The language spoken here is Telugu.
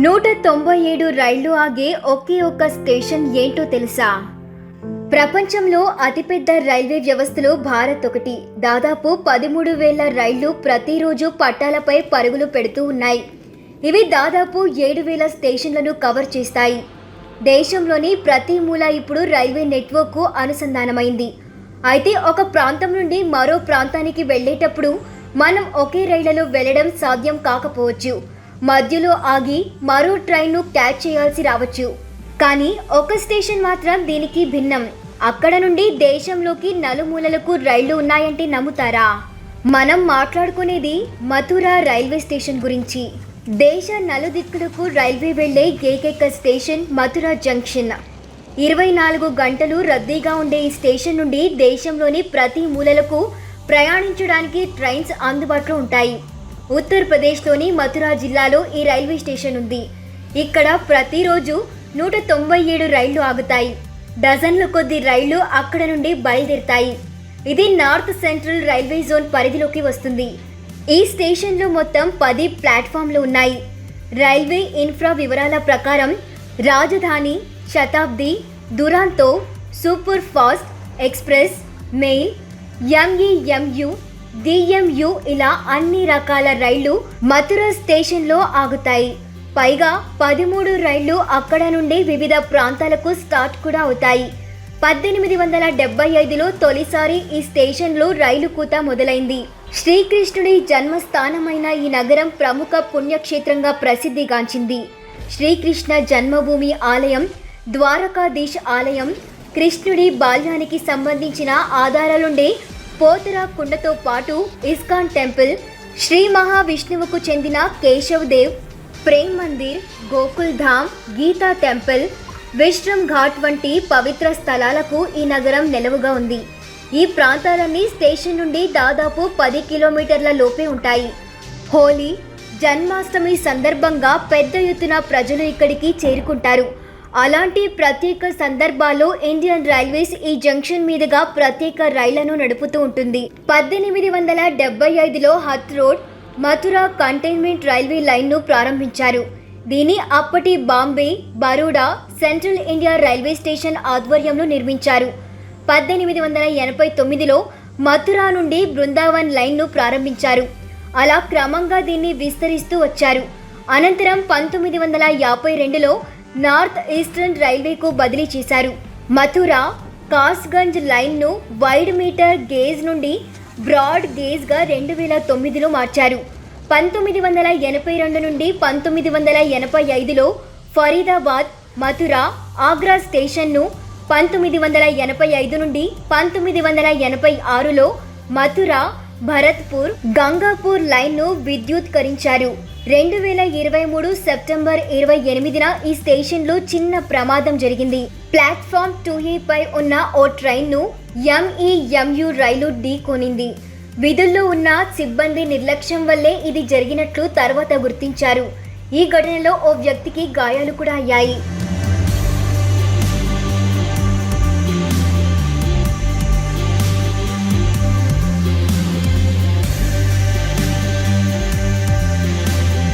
నూట తొంభై ఏడు రైళ్ళు ఆగే ఒకే ఒక్క స్టేషన్ ఏంటో తెలుసా? ప్రపంచంలో అతిపెద్ద రైల్వే వ్యవస్థలో భారత్ ఒకటి. దాదాపు పదమూడు వేల రైళ్ళు ప్రతిరోజు పట్టాలపై పరుగులు పెడుతూ ఉన్నాయి. ఇవి దాదాపు ఏడు వేల స్టేషన్లను కవర్ చేస్తాయి. దేశంలోని ప్రతి మూల ఇప్పుడు రైల్వే నెట్వర్క్కు అనుసంధానమైంది. అయితే ఒక ప్రాంతం నుండి మరో ప్రాంతానికి వెళ్ళేటప్పుడు మనం ఒకే రైళ్ళలో వెళ్ళడం సాధ్యం కాకపోవచ్చు. మధ్యలో ఆగి మరో ట్రైన్ను క్యాచ్ చేయాల్సి రావచ్చు. కానీ ఒక స్టేషన్ మాత్రం దీనికి భిన్నం. అక్కడ నుండి దేశంలోకి నలుమూలలకు రైళ్ళు ఉన్నాయంటే నమ్ముతారా? మనం మాట్లాడుకునేది మథుర రైల్వే స్టేషన్ గురించి. దేశ నలుదిక్కులకు రైల్వే వెళ్ళే ఏకైక స్టేషన్ మథుర జంక్షన్. ఇరవై నాలుగు గంటలు రద్దీగా ఉండే ఈ స్టేషన్ నుండి దేశంలోని ప్రతి మూలలకు ప్రయాణించడానికి ట్రైన్స్ అందుబాటులో ఉంటాయి. ఉత్తరప్రదేశ్లోని మథురా జిల్లాలో ఈ రైల్వే స్టేషన్ ఉంది. ఇక్కడ ప్రతిరోజు నూట తొంభై ఏడు రైళ్ళు ఆగుతాయి. డజన్ల కొద్ది రైళ్ళు అక్కడ నుండి బయలుదేరుతాయి. ఇది నార్త్ సెంట్రల్ రైల్వే జోన్ పరిధిలోకి వస్తుంది. ఈ స్టేషన్లో మొత్తం పది ప్లాట్ఫామ్లు ఉన్నాయి. రైల్వే ఇన్ఫ్రా వివరాల ప్రకారం Rajdhani Shatabdi Duronto super fast express mail MEMU DMU ఇలా అన్ని రకాల రైళ్ళు మథుర స్టేషన్లో ఆగుతాయి. పైగా పదమూడు రైళ్ళు అక్కడ నుండి వివిధ ప్రాంతాలకు స్టార్ట్ కూడా అవుతాయి. పద్దెనిమిది వందల డెబ్బై ఐదులో తొలిసారి ఈ స్టేషన్లో రైలు కూత మొదలైంది. శ్రీకృష్ణుడి జన్మస్థానమైన ఈ నగరం ప్రముఖ పుణ్యక్షేత్రంగా ప్రసిద్ధిగాంచింది. శ్రీకృష్ణ జన్మభూమి ఆలయం ద్వారకాధీష్ ఆలయం కృష్ణుడి బాల్యానికి సంబంధించిన ఆధారాలుండే పోతరా కుండతో పాటు ఇస్కాన్ టెంపుల్ శ్రీ మహావిష్ణువుకు చెందిన కేశవ్ దేవ్ ప్రేమ్ మందిర్ గోకుల్ ధామ్ గీతా టెంపుల్ విశ్రమ్ ఘాట్ వంటి పవిత్ర స్థలాలకు ఈ నగరం నెలవుగా ఉంది. ఈ ప్రాంతాలన్నీ స్టేషన్ నుండి దాదాపు పది కిలోమీటర్ల లోపే ఉంటాయి. హోలీ జన్మాష్టమి సందర్భంగా పెద్ద ఎత్తున ప్రజలు ఇక్కడికి చేరుకుంటారు. అలాంటి ప్రత్యేక సందర్భాల్లో ఇండియన్ రైల్వేస్ ఈ జంక్షన్ మీదుగా ప్రత్యేక రైళ్ళను నడుపుతూ ఉంటుంది. పద్దెనిమిది వందల డెబ్బై ఐదులో హత్ రోడ్ మథురా కంటైన్మెంట్ రైల్వే లైన్ను ప్రారంభించారు. దీని అప్పటి Bombay Baroda central India railway station ఆధ్వర్యంలో నిర్మించారు. పద్దెనిమిది వందల ఎనభై తొమ్మిదిలో మథురా నుండి బృందావన్ లైన్ను ప్రారంభించారు. అలా క్రమంగా దీన్ని విస్తరిస్తూ వచ్చారు. అనంతరం పంతొమ్మిది వందల యాభై రెండులో నార్త్ ఈస్టర్న్ రైల్వేకు బదిలీ చేశారు. మథురా కాస్గంజ్ లైన్ను వైడ్ మీటర్ గేజ్ నుండి బ్రాడ్ గేజ్గా రెండు వేల తొమ్మిదిలో మార్చారు. పంతొమ్మిది వందల ఎనభై రెండు నుండి పంతొమ్మిది వందల ఎనభై ఐదులో ఫరీదాబాద్ మథుర ఆగ్రా స్టేషన్ను పంతొమ్మిది వందల ఎనభై ఐదు నుండి పంతొమ్మిది వందల ఎనభై ఆరులో మథుర భరత్పూర్ గంగాపూర్ లైన్ను విద్యుత్కరించారు. రెండు వేల ఇరవై మూడు సెప్టెంబర్ ఇరవై ఎనిమిదిన ఈ స్టేషన్లో చిన్న ప్రమాదం జరిగింది. ప్లాట్ఫామ్ టూ పై ఉన్న ఓ ట్రైన్ను ఎంఈఎంయు రైలు ఢీకొనింది. విధుల్లో ఉన్న సిబ్బంది నిర్లక్ష్యం వల్లే ఇది జరిగినట్లు తర్వాత గుర్తించారు. ఈ ఘటనలో ఓ వ్యక్తికి గాయాలు కూడా అయ్యాయి.